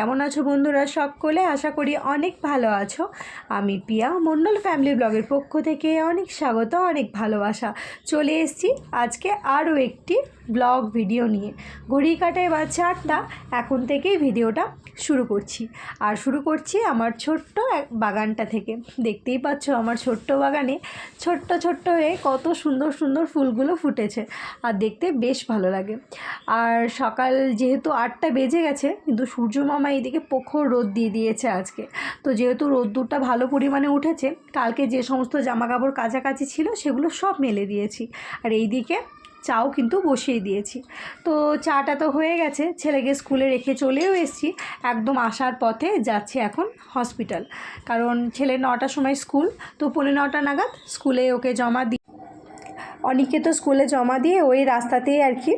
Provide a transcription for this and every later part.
কেমন আছো বন্ধুরা সকলে? আশা করি অনেক ভালো আছো। আমি পিয়া মন্ডল ফ্যামিলি ব্লগের পক্ষ থেকে অনেক স্বাগত, অনেক ভালোবাসা। চলে এসছি আজকে আরও একটি ব্লগ ভিডিও নিয়ে। ঘড়ি কাটায় বাচ্চা চারটা এখন থেকেই ভিডিওটা শুরু করছি। আর শুরু করছি আমার ছোট্ট এক বাগানটা থেকে। দেখতেই পাচ্ছ আমার ছোট্ট বাগানে ছোট্ট ছোট্ট হয়ে কত সুন্দর সুন্দর ফুলগুলো ফুটেছে। আর দেখতে বেশ ভালো লাগে। আর সকাল যেহেতু আটটা বেজে গেছে, কিন্তু সূর্য মামা এইদিকে প্রখর রোদ দিয়ে দিয়েছে আজকে। তো যেহেতু রোদ্দুরটা ভালো পরিমাণে উঠেছে, কালকে যে সমস্ত জামা কাপড় কাছাকাছি ছিল সেগুলো সব মেলে দিয়েছি। আর এইদিকে চাও কিন্তু বসিয়ে দিয়েছি। তো চাটা তো হয়ে গেছে, ছেলেকে স্কুলে রেখে চলেও এসেছি। একদম আসার পথে যাচ্ছে এখন হসপিটাল। কারণ ছেলে নটার সময় স্কুল, তো পনেরো নটা নাগাদ স্কুলে ওকে জমা অনেকে তো স্কুলে জমা দিয়ে ওই রাস্তাতেই আর কি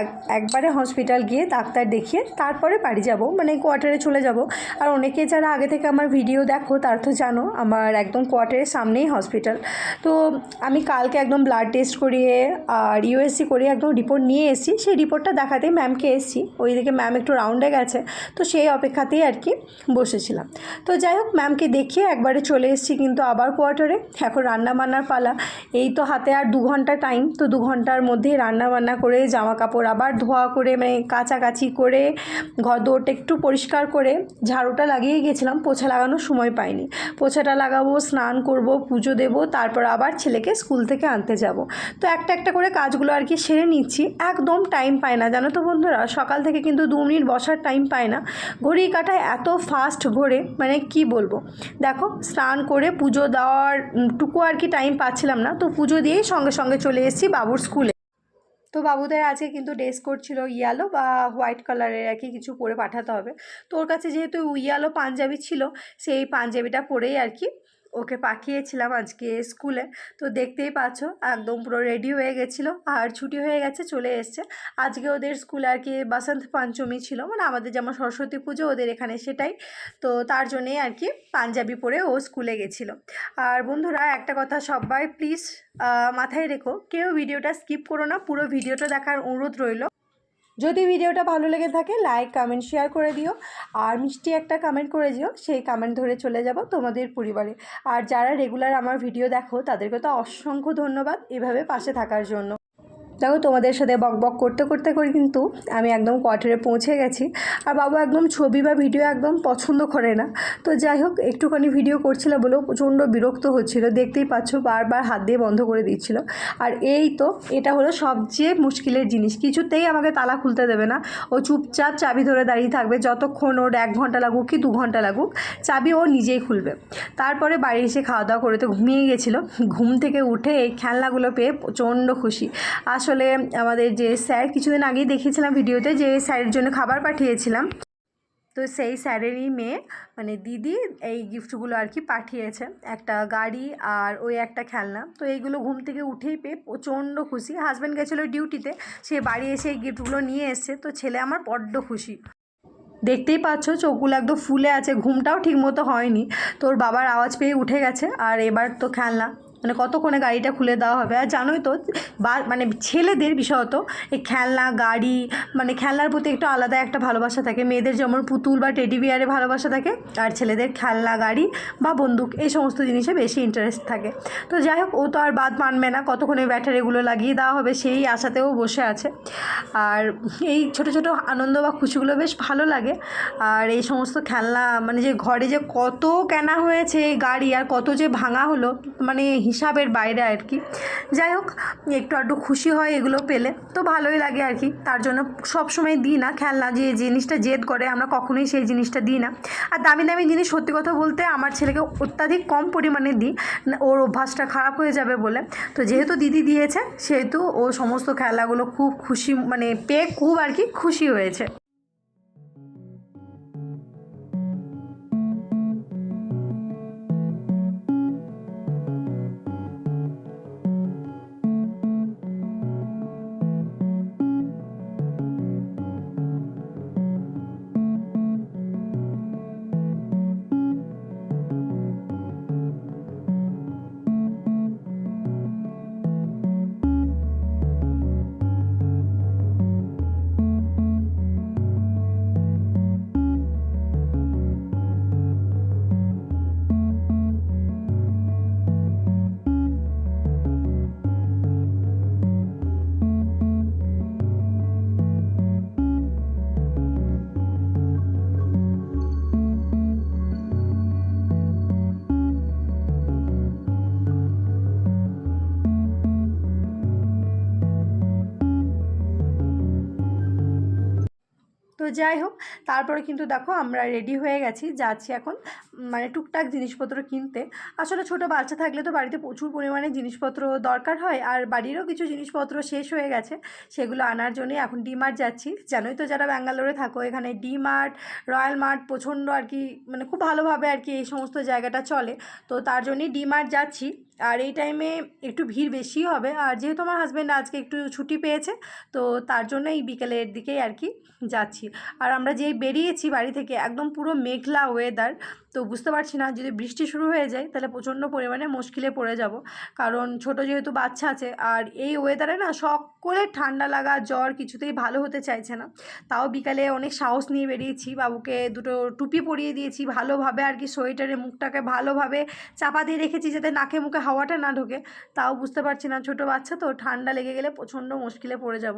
এক- একবারে হসপিটাল গিয়ে ডাক্তার দেখিয়ে তারপরে বাড়ি যাব মানে কোয়ার্টারে চলে যাব। আর অনেকে যারা আগে থেকে আমার ভিডিও দেখো, তার তো জানো, আমার একদম কোয়ার্টারের সামনেই হসপিটাল তো আমি কালকে একদম ব্লাড টেস্ট করিয়ে আর ইউএসসি করিয়ে একদম রিপোর্ট নিয়ে এসেছি। সেই রিপোর্টটা দেখাতেই ম্যামকে এসেছি, ওইদিকে ম্যাম একটু রাউন্ডে গেছে, তো সেই অপেক্ষাতেই আর কি বসেছিলাম। তো যাই হোক ম্যামকে দেখিয়ে একবারে চলে এসেছি কিন্তু আবার কোয়ার্টারে এখন রান্না বান্নার পালা, এই তো হাতে আর দু ঘণ্টা টাইম তো দু ঘণ্টার মধ্যে রান্না বান্না করে জামা কাপড় আবার ধোয়া করে মানে কাচাকাচি করে, ঘর দৌড়টা একটু পরিষ্কার করে, ঝাড়ুটা লাগিয়ে গেছিলাম, পোছা লাগানোর সময় পাইনি। পোছাটা লাগাবো, স্নান করব, পুজো দেব, তারপর আবার ছেলেকে স্কুল থেকে আনতে যাব। তো একটা একটা করে কাজগুলো আর কি সেরে নিচ্ছি, একদম টাইম পায় না। জানো তো বন্ধুরা, সকাল থেকে কিন্তু দু মিনিট বসার টাইম পায় না। ঘড়ি কাটায় এত ফাস্ট ঘোরে মানে কি বলব? দেখো, স্নান করে পুজো দেওয়ার টুকু আর কি টাইম পাচ্ছিলাম না, তো পুজো দিয়েই সঙ্গে সঙ্গে চলে এসেছি বাবুর স্কুলে। তো বাবুদের আজকে কিন্তু ড্রেস কোড ইয়ালো বা হোয়াইট কালারের আর কিছু পরে পাঠাতে হবে। তো ওর কাছে যেহেতু ইয়ালো পাঞ্জাবি ছিল, সেই পাঞ্জাবিটা পরেই আর কি ওকে পাঠিয়েছিলাম আজকে স্কুলে। তো দেখতেই পাচ্ছ, একদম পুরো রেডি হয়ে গেছিল। আর ছুটি হয়ে গেছে, চলে এসছে। আজকে ওদের স্কুলে আর কি বাসন্ত পঞ্চমী ছিল মানে আমাদের যেমন সরস্বতী পুজো, ওদের এখানে সেটাই। তো তার জন্যেই আর কি পাঞ্জাবি পরে ও স্কুলে গেছিল। আর বন্ধুরা, একটা কথা সবাই প্লিজ মাথায় রেখো, কেউ ভিডিওটা স্কিপ করো না, পুরো ভিডিওটা দেখার অনুরোধ রইল। যদি ভিডিওটা ভালো লেগে থাকে লাইক কমেন্ট শেয়ার করে দিও। আর মিষ্টি একটা কমেন্ট করে দিও, সেই কমেন্ট ধরে চলে যাব তোমাদের পরিবারে। আর যারা রেগুলার আমার ভিডিও দেখো, তাদেরকে তো অসংখ্য ধন্যবাদ এভাবে পাশে থাকার জন্য। দেখো, তোমাদের সাথে বক বক করতে করতে করে কিন্তু আমি একদম কোয়ার্টারে পৌঁছে গেছি। আর বাবা একদম ছবি বা ভিডিও একদম পছন্দ করে না। তো যাই হোক, একটুখানি ভিডিও করছিল বলেও প্রচণ্ড বিরক্ত হচ্ছিল। দেখতেই পাচ্ছ, বারবার হাত দিয়ে বন্ধ করে দিচ্ছিল। আর এই তো, এটা হলো সবচেয়ে মুশকিলের জিনিস। কিছুতেই আমাকে তালা খুলতে দেবে না। ও চুপচাপ চাবি ধরে দাঁড়িয়ে থাকবে। যতক্ষণ ওর এক ঘণ্টা লাগুক কি দু ঘণ্টা লাগুক, চাবি ও নিজেই খুলবে। তারপরে বাড়ি এসে খাওয়া দাওয়া করে তো ঘুমিয়ে গেছিল। ঘুম থেকে উঠে এই খেলনাগুলো পেয়ে প্রচণ্ড খুশি। আসলে আমাদের যে স্যার, কিছুদিন আগেই দেখিয়েছিলাম ভিডিওতে যে স্যারের জন্য খাবার পাঠিয়েছিলাম। তো সেই স্যারেরই মেয়ে মানে দিদি, এই গিফটগুলো আর কি পাঠিয়েছে। একটা গাড়ি আর ওই একটা খেলনা। তো এইগুলো ঘুম থেকে উঠেই পেয়ে প্রচণ্ড খুশি। হাজব্যান্ড গেছিল ডিউটিতে সে বাড়ি এসে এই গিফটগুলো নিয়ে এসছে। তো ছেলে আমার বড্ড খুশি। দেখতেই পাচ্ছ, চোখগুলো একদম ফুলে আছে, ঘুমটাও ঠিকমতো হয়নি। তোর বাবার আওয়াজ পেয়ে উঠে গেছে। আর এবার তো খেলনা। মানে কতক্ষণে গাড়িটা খুলে দেওয়া হবে? আর জানোই তো, বা মানে ছেলেদের বিশেষত এই খেলনা, গাড়ি মানে খেলনার প্রতি একটু আলাদা একটা ভালোবাসা থাকে। মেয়েদের যেমন পুতুল বা টেডি বিয়ারে ভালোবাসা থাকে, আর ছেলেদের খেলনা, গাড়ি বা বন্দুক, এই সমস্ত জিনিসে বেশি ইন্টারেস্ট থাকে। তো যাই হোক, ও তো আর বাদ মানবে না, কতক্ষণে ব্যাটারিগুলো লাগিয়ে দেওয়া হবে সেই আশাতেও বসে আছে। আর এই ছোট ছোট আনন্দ বা খুশিগুলো বেশ ভালো লাগে। আর এই সমস্ত খেলনা মানে যে ঘরে যে কত কেনা হয়েছে গাড়ি, আর কত যে ভাঙা হলো মানে হিসাবের বাইরে আর কি। যাই হোক, একটু আধটু খুশি হয় এগুলো পেলে। তো ভালোই লাগে আর কি। তার জন্য সব সময় দিই না খেলনা, যে জিনিসটা জেদ করে, আমরা কখনোই সেই জিনিসটা দিই না। আর দামি দামি জিনিস সত্যি কথা বলতে আমার ছেলেকে অত্যাধিক কম পরিমাণে দিই। ওর অভ্যাসটা খারাপ হয়ে যাবে বলে। তো যেহেতু দিদি দিয়েছে, সেহেতু ও সমস্ত খেলাগুলো খুব খুশি মানে পেয়ে খুব আর কি খুশি হয়েছে। যাই হোক, তারপরে কিন্তু দেখো আমরা রেডি হয়ে গেছি, যাচ্ছি এখন মানে টুকটাক জিনিসপত্র কিনতে। আসলে ছোট বাচ্চা থাকলে তো বাড়িতে প্রচুর পরিমাণে জিনিসপত্র দরকার হয়, আর বাড়িরও কিছু জিনিসপত্র শেষ হয়ে গেছে, সেগুলো আনার জন্যে এখন ডিমার্ট যাচ্ছি। জানোই তো যারা ব্যাঙ্গালোরে থাকো, এখানে ডিমার্ট, রয়্যাল মার্ট প্রচণ্ড আর কি মানে খুব ভালোভাবে আর কি এই সমস্ত জায়গাটা চলে, তো তার জন্যই ডিমার্ট যাচ্ছি। আর এই টাইমে একটু ভিড় বেশি হবে। আর যেহেতু আমার হাজব্যান্ড আজকে একটু ছুটি পেয়েছে, তো তার জন্য এই বিকেলের দিকেই আর কি যাচ্ছি। আর আমরা যেই বেরিয়েছি বাড়ি থেকে, একদম পুরো মেঘলা ওয়েদার তো বুঝতে পারছি না, যদি বৃষ্টি শুরু হয়ে যায় তাহলে প্রচণ্ড পরিমাণে মুশকিলে পড়ে যাব। কারণ ছোট যেহেতু বাচ্চা আছে আর এই ওয়েদারে না সকলের ঠান্ডা লাগা, জ্বর কিছুতেই ভালো হতে চাইছে না। তাও বিকালে অনেক সাহস নিয়ে বেরিয়েছি, বাবুকে দুটো টুপি পরিয়ে দিয়েছি, ভালোভাবে আর কি সোয়েটারে মুখটাকে ভালোভাবে চাপা দিয়ে রেখেছি যাতে নাকে মুখে হাওয়াটা না ঢোকে। তাও বুঝতে পারছি না, ছোট বাচ্চা তো, ঠান্ডা লেগে গেলে প্রচণ্ড মুশকিলে পড়ে যাব।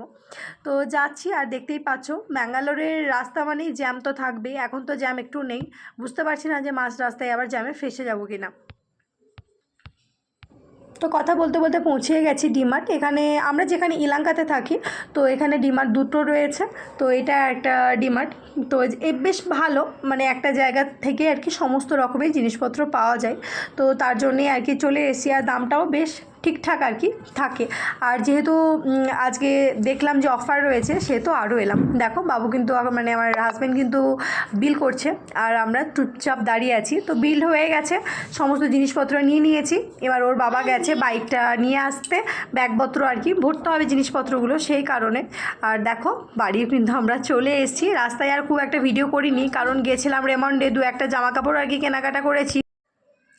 তো যাচ্ছি আর দেখতেই পাচ্ছ ব্যাঙ্গালোরের রাস্তা মানেই জ্যাম তো থাকবেই, এখন তো জ্যাম একটু নেই, বুঝতে পারছি না যে মাঝ রাস্তায় আবার জ্যামে ফেসে যাব কিনা। তো কথা বলতে বলতে পৌঁছে গেছি ডিমার্ট। এখানে আমরা যেখানে ইলাঙ্কাতে থাকি, তো এখানে ডিমার্ট দুটো রয়েছে। তো এটা একটা ডিমার্ট। তো এ বেশ ভালো মানে একটা জায়গা থেকে আর কি সমস্ত রকমের জিনিসপত্র পাওয়া যায়। তো তার জন্যে আর কি চলে এসি আর দামটাও বেশ ঠিকঠাক আর কি থাকে। আর যেহেতু আজকে দেখলাম যে অফার রয়েছে সেহেতু আরও এলাম। দেখো, বাবু কিন্তু মানে আমার হাজব্যান্ড কিন্তু বিল করছে, আর আমরা চুপচাপ দাঁড়িয়ে আছি। তো বিল হয়ে গেছে, সমস্ত জিনিসপত্র নিয়ে নিয়েছি। এবার ওর বাবা গেছে বাইকটা নিয়ে আসতে, ব্যাগপত্র আর কি ভরতে হবে জিনিসপত্রগুলো সেই কারণে। আর দেখো বাড়ি কিন্তু আমরা চলে এসেছি। রাস্তায় আর খুব একটা ভিডিও করিনি, কারণ গেছিলাম রেমন্ডে দু একটা জামা কাপড় আর কি কেনাকাটা করেছি।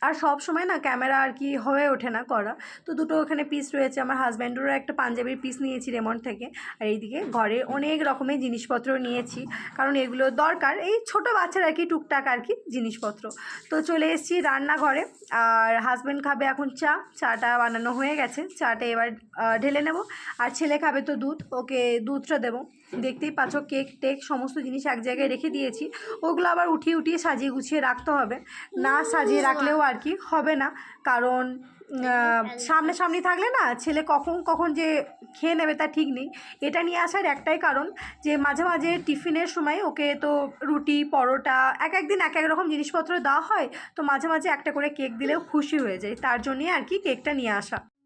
আর সব সময় না ক্যামেরা আর কি হয়ে ওঠে না করা। তো দুটো ওখানে পিস রয়েছে। আমার হাজব্যান্ডেরও একটা পাঞ্জাবির পিস নিয়েছি রেমন্ড থেকে। আর এইদিকে ঘরে অনেক রকমের জিনিসপত্র নিয়েছি। কারণ এগুলো দরকার। এই ছোট বাচ্চার আর কি টুকটাক আর কি জিনিসপত্র। তো চলে এসেছি রান্নাঘরে। আর হাজব্যান্ড খাবে এখন চা। চাটা বানানো হয়ে গেছে। চাটা এবার ঢেলে নেব। আর ছেলে খাবে তো দুধ। ওকে দুধটা দেবো। দেখতেই পাচ্ছ কেক টেক সমস্ত জিনিস এক জায়গায় রেখে দিয়েছি। ওগুলো আবার উঠিয়ে উঠিয়ে সাজিয়ে গুছিয়ে রাখতে হবে। না সাজিয়ে রাখলেও আর কি হবে না। কারণ আহ, সামনাসামনি থাকলে না ছেলে কখন কখন যে খেয়ে নেবে তা ঠিক নেই। এটা নিয়ে আসার একটাই কারণ যে মাঝে মাঝে টিফিনের সময় ওকে তো রুটি পরোটা এক এক দিন এক এক রকম জিনিসপত্র দেওয়া হয়। তো মাঝে মাঝে একটা করে কেক দিলেও খুশি হয়ে যায়। তার জন্যই আর কি কেকটা নিয়ে আসা।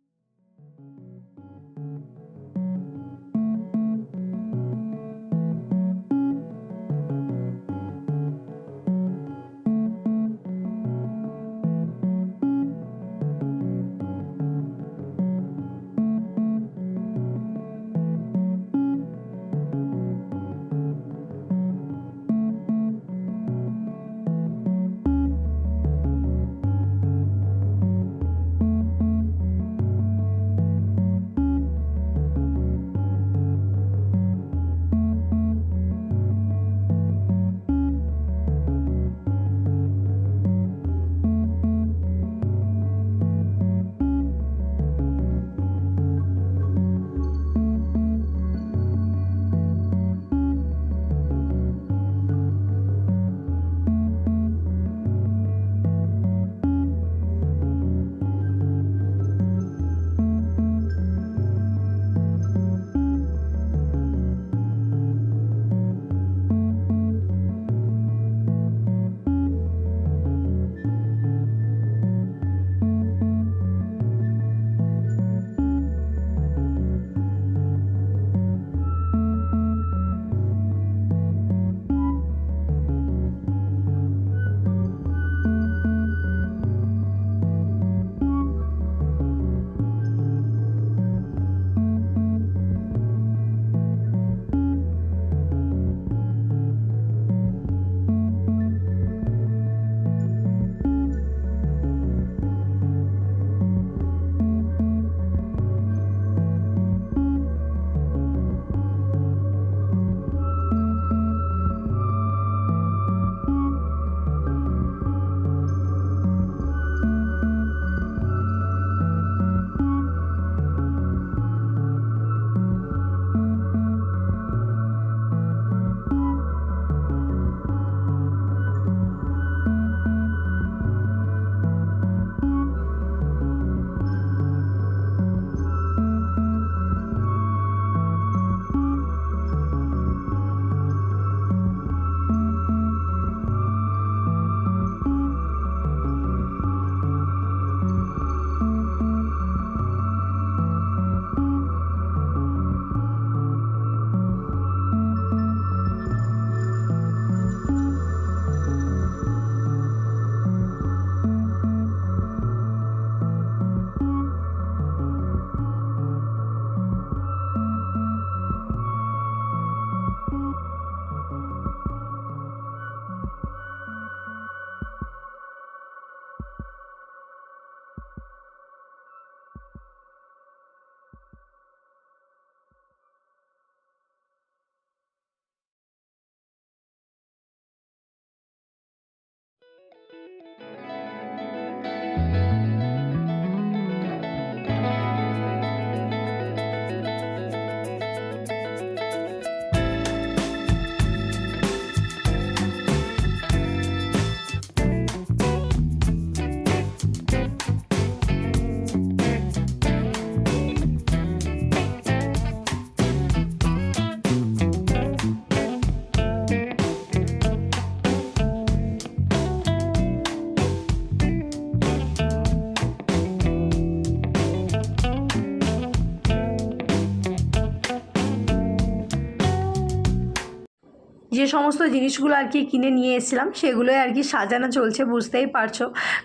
যে সমস্ত জিনিসগুলো আর কি কিনে নিয়ে এসেছিলাম, সেগুলোই আর কি সাজানো চলছে, বুঝতেই পারছ।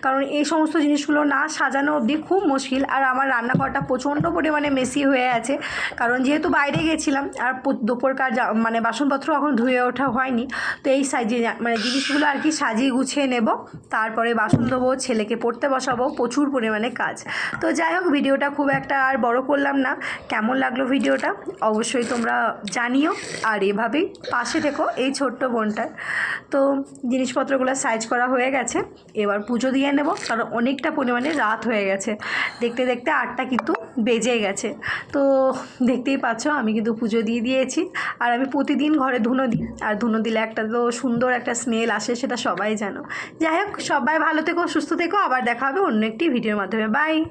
কারণ এই সমস্ত জিনিসগুলো না সাজানো অবধি খুব মুশকিল। আর আমার রান্নাঘরটা প্রচণ্ড পরিমাণে মেসি হয়ে আছে। কারণ যেহেতু বাইরে গেছিলাম, আর দুপুরকার মানে বাসনপত্র এখন ধুয়ে ওঠা হয়নি, তো এই সাইজে মানে জিনিসগুলো আর কি সাজিয়ে গুছিয়ে নেব। তারপরে বাসন ধোবো, ছেলেকে পড়তে বসাবো, প্রচুর পরিমাণে কাজ। তো যাই হোক, ভিডিওটা খুব একটা আর বড় করলাম না। কেমন লাগল ভিডিওটা? অবশ্যই তোমরা জানিও। আর এভাবেই পাশে থেকো। এই ছোট্ট বোনটার। তো জিনিসপত্রগুলো সাইজ করা হয়ে গেছে। এবার পুজো দিয়ে নেব, কারণ অনেকটা পরিমাণে রাত হয়ে গেছে। দেখতে দেখতে আটটা কিন্তু বেজে গেছে। তো দেখতেই পাচ্ছ, আমি কিন্তু পুজো দিয়ে দিয়েছি। আর আমি প্রতিদিন ঘরে ধুনো দিই। আর ধুনো দিলে একটা তো সুন্দর একটা স্মেল আসে, সেটা সবাই জানো। যাই হোক, সবাই ভালো থেকো, সুস্থ থেকো। আবার দেখা হবে অন্য একটি ভিডিওর মাধ্যমে। বাই